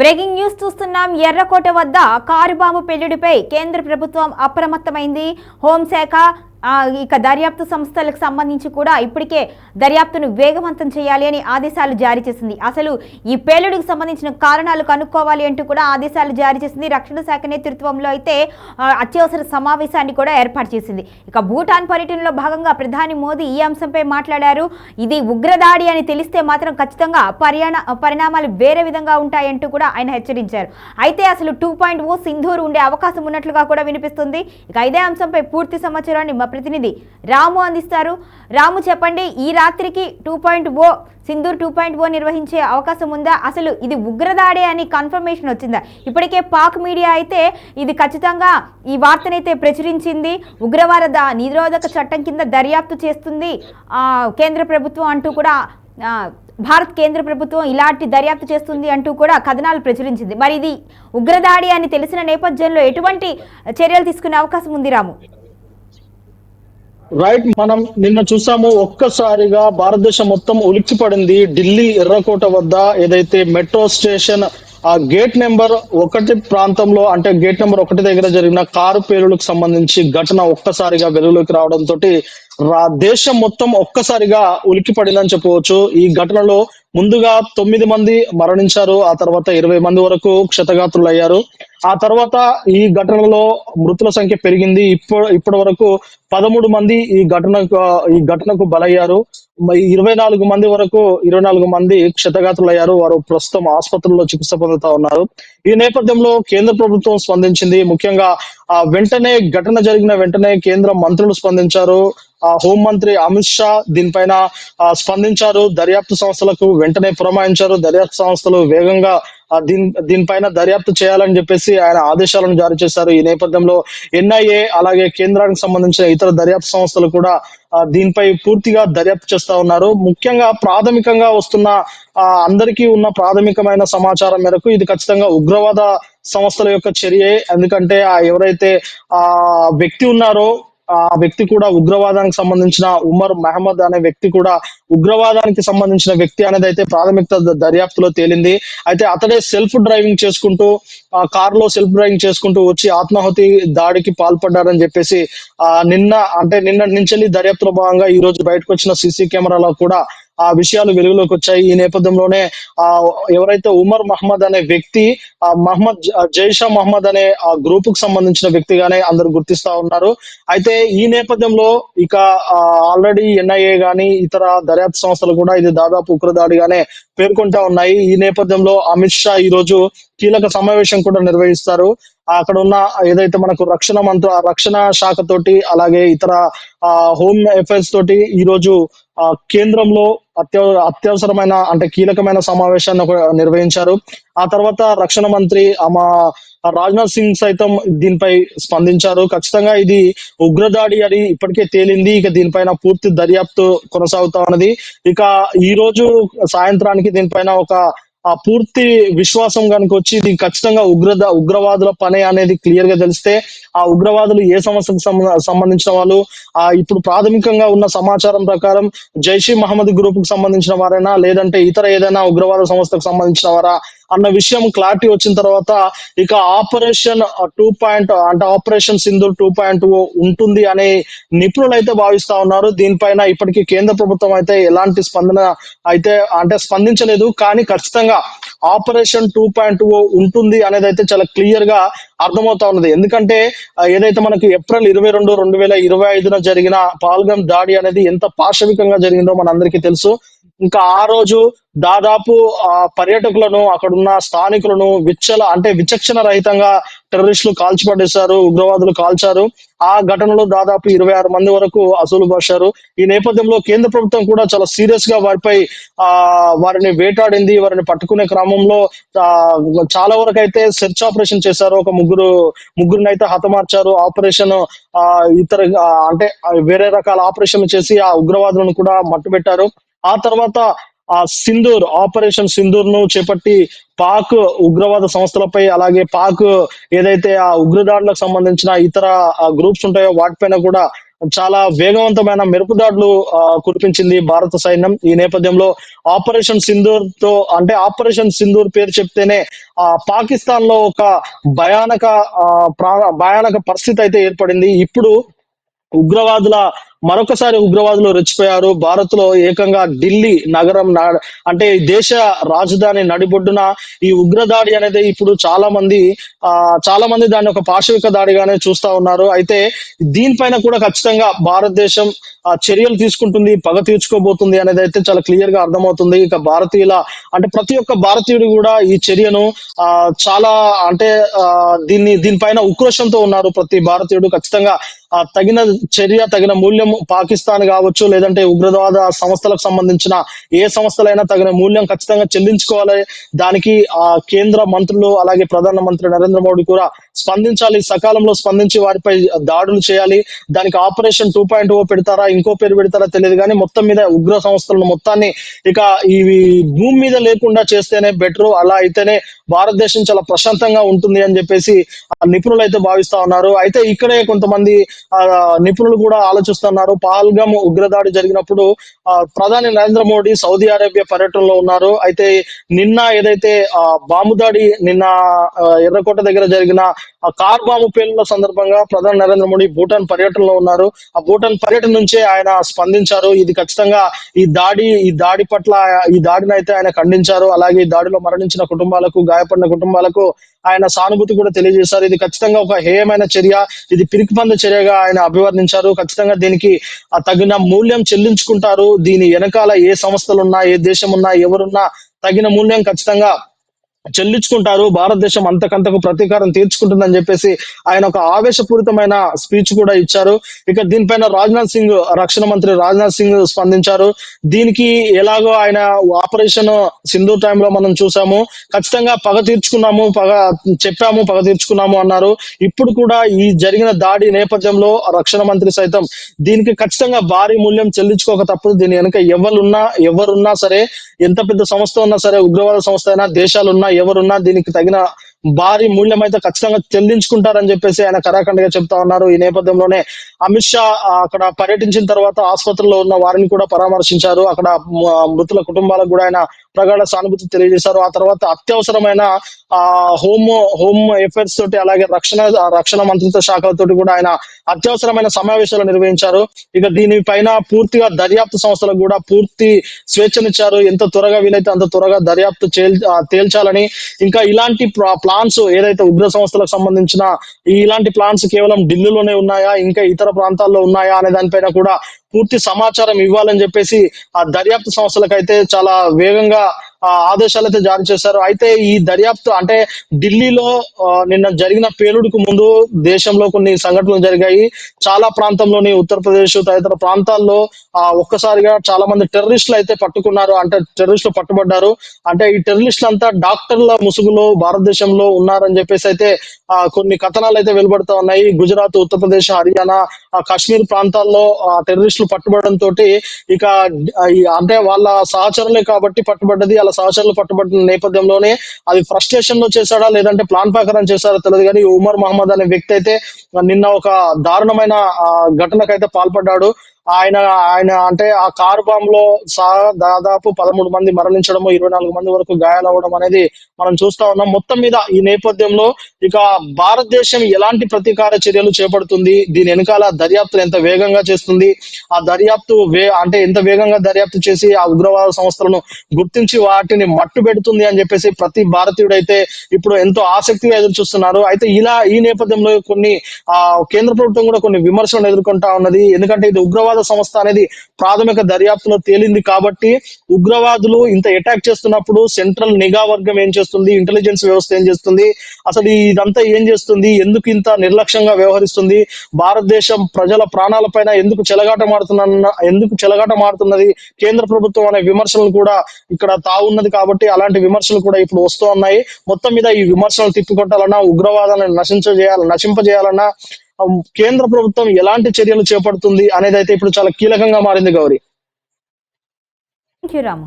Breaking news చూస్తున్నాం. ఎర్రకోట వద్ద కారు బాంబు పెళ్ళిడిపై కేంద్ర ప్రభుత్వం అప్రమత్తమైంది. హోంశాఖ ఇక దర్యాప్తు సంస్థలకు సంబంధించి కూడా ఇప్పటికే దర్యాప్తును వేగవంతం చేయాలి అని ఆదేశాలు జారీ చేసింది. అసలు ఈ పేలుడికి సంబంధించిన కారణాలు కనుక్కోవాలి అంటూ కూడా ఆదేశాలు జారీ చేసింది. రక్షణ శాఖ నేతృత్వంలో అయితే అత్యవసర సమావేశాన్ని కూడా ఏర్పాటు చేసింది. ఇక భూటాన్ పర్యటనలో భాగంగా ప్రధాని మోదీ ఈ అంశంపై మాట్లాడారు. ఇది ఉగ్రదాడి అని తెలిస్తే మాత్రం ఖచ్చితంగా పర్యాణ పరిణామాలు వేరే విధంగా ఉంటాయంటూ కూడా ఆయన హెచ్చరించారు. అయితే అసలు టూ పాయింట్ ఓ సింధూరు ఉండే అవకాశం ఉన్నట్లుగా కూడా వినిపిస్తుంది. ఇక ఇదే అంశంపై పూర్తి సమాచారాన్ని మా ప్రతినిధి రాము అందిస్తారు. రాము చెప్పండి ఈ రాత్రికి two point O Sindoor two point O నిర్వహించే అవకాశం ఉందా? అసలు ఇది ఉగ్రదాడే అని కన్ఫర్మేషన్ వచ్చిందా? ఇప్పటికే పాక్ మీడియా అయితే ఇది ఖచ్చితంగా ఈ వార్తనైతే ప్రచురించింది. ఉగ్రవాద నిరోధక చట్టం కింద దర్యాప్తు చేస్తుంది. కేంద్ర ప్రభుత్వం అంటూ కూడా భారత్ కేంద్ర ప్రభుత్వం ఇలాంటి దర్యాప్తు చేస్తుంది అంటూ కూడా కథనాలు ప్రచురించింది. మరి ఇది ఉగ్రదాడి అని తెలిసిన నేపథ్యంలో ఎటువంటి చర్యలు తీసుకునే అవకాశం ఉంది రాము? రైట్ మనం నిన్న చూసాము ఒక్కసారిగా భారతదేశం మొత్తం ఉలిక్కిపడింది. ఢిల్లీ ఎర్రకోట వద్ద ఏదైతే మెట్రో స్టేషన్ ఆ గేట్ నెంబర్ ఒకటి ప్రాంతంలో అంటే గేట్ నెంబర్ ఒకటి దగ్గర జరిగిన కారు పేలులకు సంబంధించి ఘటన ఒక్కసారిగా వెలుగులోకి రావడంతో దేశం మొత్తం ఒక్కసారిగా ఉలిక్కిపడిందని చెప్పవచ్చు. ఈ ఘటనలో ముందుగా తొమ్మిది మంది మరణించారు ఆ తర్వాత ఇరవై మంది వరకు క్షతగాత్రులు అయ్యారు ఆ తర్వాత ఈ ఘటనలో మృతుల సంఖ్య పెరిగింది. ఇప్పుడు ఇప్పటి వరకు పదమూడు మంది ఈ ఘటనకు ఈ ఘటనకు బలయ్యారు. ఇరవై నాలుగు మంది వరకు ఇరవై నాలుగు మంది క్షతగాత్రులు అయ్యారు వారు ప్రస్తుతం ఆసుపత్రుల్లో చికిత్స పొందుతా ఉన్నారు. ఈ నేపథ్యంలో కేంద్ర ప్రభుత్వం స్పందించింది. ముఖ్యంగా ఆ వెంటనే ఘటన జరిగిన వెంటనే కేంద్ర మంత్రులు స్పందించారు. హోంమంత్రి అమిత్ షా దీనిపైన స్పందించారు. దర్యాప్తు సంస్థలకు వెంటనే పురమాయించారు. దర్యాప్తు సంస్థలు వేగంగా దీని దీనిపైన దర్యాప్తు చేయాలని చెప్పేసి ఆయన ఆదేశాలను జారీ చేశారు. ఈ నేపథ్యంలో ఎన్ఐఏ అలాగే కేంద్రానికి సంబంధించిన ఇతర దర్యాప్తు సంస్థలు కూడా దీనిపై పూర్తిగా దర్యాప్తు చేస్తా ఉన్నారు. ముఖ్యంగా ప్రాథమికంగా వస్తున్న ఆ, అందరికీ ఉన్న ప్రాథమికమైన సమాచారం మేరకు ఇది ఖచ్చితంగా ఉగ్రవాద సంస్థల యొక్క చర్యే. ఎందుకంటే ఆ ఎవరైతే ఆ వ్యక్తి ఉన్నారో ఆ వ్యక్తి కూడా ఉగ్రవాదానికి సంబంధించిన ఉమర్ మహమ్మద్ అనే వ్యక్తి కూడా ఉగ్రవాదానికి సంబంధించిన వ్యక్తి అనేది అయితే ప్రాథమిక దర్యాప్తులో తేలింది. అయితే అతడే సెల్ఫ్ డ్రైవింగ్ చేసుకుంటూ ఆ కార్లో సెల్ఫ్ డ్రైవింగ్ చేసుకుంటూ వచ్చి ఆత్మాహుతి దాడికి పాల్పడ్డారని చెప్పేసి ఆ నిన్న అంటే నిన్న నుంచి దర్యాప్తులో భాగంగా ఈ రోజు బయటకు వచ్చిన సీసీ కెమెరాలో కూడా ఆ విషయాలు వెలుగులోకి వచ్చాయి. ఈ నేపథ్యంలోనే ఆ ఎవరైతే ఉమర్ మహమ్మద్ అనే వ్యక్తి ఆ మహమ్మద్ జైషా మహమ్మద్ అనే ఆ గ్రూప్కు సంబంధించిన వ్యక్తిగానే అందరు గుర్తిస్తా ఉన్నారు. అయితే ఈ నేపథ్యంలో ఇక ఆల్రెడీ ఎన్ఐఏ గాని ఇతర దర్యాప్తు సంస్థలు కూడా ఇది దాదాపు ఉగ్రదాడిగానే పేర్కొంటా ఉన్నాయి. ఈ నేపథ్యంలో అమిత్ షా ఈ రోజు కీలక సమావేశం కూడా నిర్వహిస్తారు. అక్కడ ఉన్న ఏదైతే మనకు రక్షణ మంత్రి రక్షణ శాఖ తోటి అలాగే ఇతర ఆ, హోమ్ అఫైర్స్ తోటి ఈ రోజు ఆ, కేంద్రంలో అత్య అత్యవసరమైన అంటే కీలకమైన సమావేశాన్ని నిర్వహించారు. ఆ తర్వాత రక్షణ మంత్రి ఆమె రాజ్నాథ్ సింగ్ సైతం దీనిపై స్పందించారు. ఖచ్చితంగా ఇది ఉగ్రదాడి అని ఇప్పటికే తేలింది. ఇక దీనిపైన పూర్తి దర్యాప్తు కొనసాగుతా ఉన్నది. ఇక ఈ రోజు సాయంత్రానికి దీనిపైన ఒక ఆ పూర్తి విశ్వాసం కనుక వచ్చి ఇది ఖచ్చితంగా ఉగ్రద ఉగ్రవాదుల పని అనేది క్లియర్గా తెలిస్తే ఆ ఉగ్రవాదులు ఏ సమస్యకు సంబంధ- సంబంధించిన వాళ్ళు ఆ ఇప్పుడు ప్రాథమికంగా ఉన్న సమాచారం ప్రకారం జైషీ మహమ్మద్ గ్రూప్కు సంబంధించిన వారైనా లేదంటే ఇతర ఏదైనా ఉగ్రవాద సంస్థకు సంబంధించిన వారా? అన్న విషయం క్లారిటీ వచ్చిన తర్వాత ఇక ఆపరేషన్ టూ పాయింట్ అంటే ఆపరేషన్ సింధు టూ పాయింట్ ఉంటుంది అనే నిపుణులు అయితే భావిస్తా ఉన్నారు. దీనిపైన ఇప్పటికీ కేంద్ర ప్రభుత్వం అయితే ఎలాంటి స్పందన అయితే అంటే స్పందించలేదు. కానీ ఖచ్చితంగా ఆపరేషన్ టూ పాయింట్ ఉంటుంది అనేది అయితే చాలా క్లియర్గా అర్థమవుతా ఉన్నది. ఎందుకంటే ఏదైతే మనకి ఏప్రిల్ ఇరవై రెండు రెండు వేల ఇరవై ఐదున జరిగిన పాల్గం దాడి అనేది ఎంత పాశవికంగా జరిగిందో మనందరికీ తెలుసు. ఇంకా ఆ రోజు దాదాపు ఆ పర్యాటకులను అక్కడున్న స్థానికులను విచ్చల అంటే విచక్షణ రహితంగా టెర్రరిస్టులు కాల్చిపడేశారు ఉగ్రవాదులు కాల్చారు. ఆ ఘటనలో దాదాపు ఇరవై ఆరు మంది వరకు అసలు పడ్డారు ఈ నేపథ్యంలో కేంద్ర ప్రభుత్వం కూడా చాలా సీరియస్గా వారిపై ఆ వారిని వేటాడింది వారిని పట్టుకునే క్రమంలో చాలా వరకు అయితే సెర్చ్ ఆపరేషన్ చేశారు. ఒక ముగ్గురు ముగ్గురిని అయితే హతమార్చారు. ఆపరేషన్ ఆ ఇతర అంటే వేరే రకాల ఆపరేషన్లు చేసి ఆ ఉగ్రవాదులను కూడా మట్టుబెట్టారు. ఆ తర్వాత ఆ సింధూర్ ఆపరేషన్ సింధూర్ను చేపట్టి పాక్ ఉగ్రవాద సంస్థలపై అలాగే పాక్ ఏదైతే ఆ ఉగ్రదాడులకు సంబంధించిన ఇతర గ్రూప్స్ ఉంటాయో వాటిపైన కూడా చాలా వేగవంతమైన మెరుపుదాడులు దాడులు కురిపించింది భారత సైన్యం. ఈ నేపథ్యంలో ఆపరేషన్ సింధూర్తో అంటే ఆపరేషన్ సింధూర్ పేరు చెప్తేనే ఆ పాకిస్తాన్లో ఒక భయానక ఆ, ప్రా- భయానక పరిస్థితి అయితే ఏర్పడింది. ఇప్పుడు ఉగ్రవాదుల మరొకసారి ఉగ్రవాదులు రెచ్చిపోయారు. భారత్లో ఏకంగా ఢిల్లీ నగరం నా- అంటే దేశ రాజధాని నడిబొడ్డున ఈ ఉగ్రదాడి అనేది ఇప్పుడు చాలా మంది ఆ చాలా మంది దాన్ని ఒక పాశవిక దాడిగానే చూస్తా ఉన్నారు. అయితే దీనిపైన కూడా ఖచ్చితంగా భారతదేశం ఆ చర్యలు తీసుకుంటుంది పగ తీర్చుకోబోతుంది అనేది అయితే చాలా క్లియర్గా అర్థమవుతుంది. ఇక భారతీయుల అంటే ప్రతి ఒక్క భారతీయుడు కూడా ఈ చర్యను ఆ చాలా అంటే ఆ దీన్ని దీనిపైన ఉక్రోషంతో ఉన్నారు ప్రతి భారతీయుడు. ఖచ్చితంగా ఆ తగిన చర్య తగిన మూల్యం పాకిస్తాన్ కావచ్చు లేదంటే ఉగ్రవాద సంస్థలకు సంబంధించిన ఏ సంస్థలైనా తగిన మూల్యం ఖచ్చితంగా చెల్లించుకోవాలి. దానికి ఆ కేంద్ర మంత్రులు అలాగే ప్రధాన మంత్రి నరేంద్ర మోడీ కూడా స్పందించాలి. సకాలంలో స్పందించి వారిపై దాడులు చేయాలి. దానికి ఆపరేషన్ టూ పాయింట్ ఓ పెడతారా ఇంకో పేరు పెడతారా తెలియదు. కానీ మొత్తం మీద ఉగ్ర సంస్థలను మొత్తాన్ని ఇక ఇవి భూమి మీద లేకుండా చేస్తేనే బెటర్. అలా అయితేనే భారతదేశం చాలా ప్రశాంతంగా ఉంటుంది అని చెప్పేసి ఆ నిపుణులు అయితే భావిస్తా ఉన్నారు. అయితే ఇక్కడే కొంతమంది ఆ నిపుణులు కూడా ఆలోచిస్తున్నారు. పహల్గామ్ ఉగ్రదాడి జరిగినప్పుడు ఆ ప్రధాని నరేంద్ర మోడీ సౌదీ అరేబియా పర్యటనలో ఉన్నారు. అయితే నిన్న ఏదైతే ఆ బాంబు దాడి నిన్న ఎర్రకోట దగ్గర జరిగిన కార్ బాంబు పేలుల సందర్భంగా ప్రధాని నరేంద్ర మోడీ భూటాన్ పర్యటనలో ఉన్నారు. ఆ భూటాన్ పర్యటన నుంచే ఆయన స్పందించారు. ఇది ఖచ్చితంగా ఈ దాడి ఈ దాడి పట్ల ఈ దాడిని అయితే ఆయన ఖండించారు. అలాగే ఈ దాడిలో మరణించిన కుటుంబాలకు గాయపడిన కుటుంబాలకు ఆయన సానుభూతి కూడా తెలియజేశారు. ఇది ఖచ్చితంగా ఒక హేయమైన చర్య ఇది పిరికిపంద చర్యగా ఆయన అభివర్ణించారు. ఖచ్చితంగా దీనికి ఆ తగిన మూల్యం చెల్లించుకుంటారు. దీని వెనకాల ఏ సంస్థలు ఉన్నా ఏ దేశం ఉన్నా ఎవరున్నా తగిన మూల్యం ఖచ్చితంగా చెల్లించుకుంటారు. భారతదేశం అంతకంతకు ప్రతీకారం తీర్చుకుంటుందని చెప్పేసి ఆయన ఒక ఆవేశపూరితమైన స్పీచ్ కూడా ఇచ్చారు. ఇక దీనిపైన రాజ్నాథ్ సింగ్ రక్షణ మంత్రి రాజ్నాథ్ సింగ్ స్పందించారు. దీనికి ఎలాగో ఆయన ఆపరేషన్ సింధు టైంలో మనం చూసాము. ఖచ్చితంగా పగ తీర్చుకున్నాము పగ చెప్పాము పగ తీర్చుకున్నాము అన్నారు. ఇప్పుడు కూడా ఈ జరిగిన దాడి నేపథ్యంలో రక్షణ మంత్రి సైతం దీనికి ఖచ్చితంగా భారీ మూల్యం చెల్లించుకోక తప్పదు. దీని వెనుక ఎవరున్నా ఎవరున్నా సరే ఎంత పెద్ద సంస్థ ఉన్నా సరే ఉగ్రవాద సంస్థ అయినా దేశాలున్నా ఎవరున్నా దీనికి తగిన భారీ మూల్యం అయితే ఖచ్చితంగా చెల్లించుకుంటారని చెప్పేసి ఆయన కరాఖండగా చెప్తా ఉన్నారు. ఈ నేపథ్యంలోనే అమిత్ షా అక్కడ పర్యటించిన తర్వాత ఆసుపత్రిలో ఉన్న వారిని కూడా పరామర్శించారు. అక్కడ మృతుల కుటుంబాలకు కూడా ఆయన ప్రగాఢ సానుభూతి తెలియజేశారు. ఆ తర్వాత అత్యవసరమైన ఆ హోమ్ హోమ్ ఎఫైర్స్ తోటి అలాగే రక్షణ రక్షణ మంత్రిత్వ శాఖలతోటి కూడా ఆయన అత్యవసరమైన సమావేశాలు నిర్వహించారు. ఇక దీనిపైన పూర్తిగా దర్యాప్తు సంస్థలకు కూడా పూర్తి స్వేచ్ఛనిచ్చారు. ఎంత త్వరగా వీలైతే అంత త్వరగా దర్యాప్తు తేల్చాలని ఇంకా ఇలాంటి ప్లాన్స్ ఏదైతే ఉగ్ర సంస్థలకు సంబంధించిన ఈ ఇలాంటి ప్లాన్స్ కేవలం ఢిల్లీలోనే ఉన్నాయా? ఇంకా ఇతర ప్రాంతాల్లో ఉన్నాయా? అనే దానిపైన కూడా పూర్తి సమాచారం ఇవ్వాలని చెప్పేసి ఆ దర్యాప్తు సంస్థలకైతే చాలా వేగంగా ఆదేశాలు అయితే జారీ చేశారు. అయితే ఈ దర్యాప్తు అంటే ఢిల్లీలో నిన్న జరిగిన పేలుడుకు ముందు దేశంలో కొన్ని సంఘటనలు జరిగాయి. చాలా ప్రాంతంలోని ఉత్తరప్రదేశ్ తదితర ప్రాంతాల్లో ఆ ఒక్కసారిగా చాలా మంది టెర్రరిస్టులు అయితే పట్టుకున్నారు. అంటే టెర్రరిస్టులు పట్టుబడ్డారు. అంటే ఈ టెర్రరిస్టులు అంతా డాక్టర్ల ముసుగులో భారతదేశంలో ఉన్నారని చెప్పేసి అయితే ఆ కొన్ని కథనాలు అయితే వెలువడుతూ ఉన్నాయి. గుజరాత్ ఉత్తరప్రదేశ్ హర్యానా ఆ కాశ్మీర్ ప్రాంతాల్లో ఆ టెర్రరిస్టులు పట్టుబడడం తోటి ఇక అంటే వాళ్ళ సహచరులే కాబట్టి పట్టుబడ్డది. అలా సహచరులు పట్టుబడిన నేపథ్యంలోనే అది ఫ్రస్ట్రేషన్లో చేశాడా లేదంటే ప్లాన్ ప్రకారం చేశాడో తెలియదు కానీ ఉమర్ మహమ్మద్ అనే వ్యక్తి అయితే నిన్న ఒక దారుణమైన ఆ, ఘటనకైతే పాల్పడ్డాడు. ఆయన ఆయన అంటే ఆ కారు బాంబ్లో సహా దాదాపు పదమూడు మంది మరణించడము ఇరవై నాలుగు మంది వరకు గాయాలవ్వడం అనేది మనం చూస్తా ఉన్నాం. మొత్తం మీద ఈ నేపథ్యంలో ఇక భారతదేశం ఎలాంటి ప్రతీకార చర్యలు చేపడుతుంది? దీని వెనకాల దర్యాప్తు ఎంత వేగంగా చేస్తుంది? ఆ దర్యాప్తు వే అంటే ఎంత వేగంగా దర్యాప్తు చేసి ఆ ఉగ్రవాద సంస్థలను గుర్తించి వాటిని మట్టు పెడుతుంది అని చెప్పేసి ప్రతి భారతీయుడైతే ఇప్పుడు ఎంతో ఆసక్తిగా ఎదురు చూస్తున్నారు అయితే ఇలా ఈ నేపథ్యంలో కొన్ని ఆ కేంద్ర ప్రభుత్వం కూడా కొన్ని విమర్శలను ఎదుర్కొంటా ఉన్నది. ఎందుకంటే ఇది ఉగ్రవాద సంస్థ అనేది ప్రాథమిక దర్యాప్తులో తేలింది కాబట్టి ఉగ్రవాదులు ఇంత అటాక్ చేస్తున్నప్పుడు సెంట్రల్ నిఘా వర్గం ఏం చేస్తుంది? ఇంటెలిజెన్స్ వ్యవస్థ ఏం చేస్తుంది? అసలు ఇదంతా ఏం చేస్తుంది? ఎందుకు ఇంత నిర్లక్ష్యంగా వ్యవహరిస్తుంది? భారతదేశం ప్రజల ప్రాణాలపైన ఎందుకు చెలగాటమాడుతున్న ఎందుకు చెలగాటమాడుతున్నది కేంద్ర ప్రభుత్వం అనే విమర్శలు కూడా ఇక్కడ తావున్నది కాబట్టి అలాంటి విమర్శలు కూడా ఇప్పుడు వస్తూ ఉన్నాయి. మొత్తం మీద ఈ విమర్శలు తిప్పికొట్టాలన్నా ఉగ్రవాదాన్ని నశించజేయాలి నశింపజేయాలన్నా కేంద్ర ప్రభుత్వం ఎలాంటి చర్యలు చేపడుతుంది అనేది అయితే ఇప్పుడు చాలా కీలకంగా మారింది గౌరీ. రాము.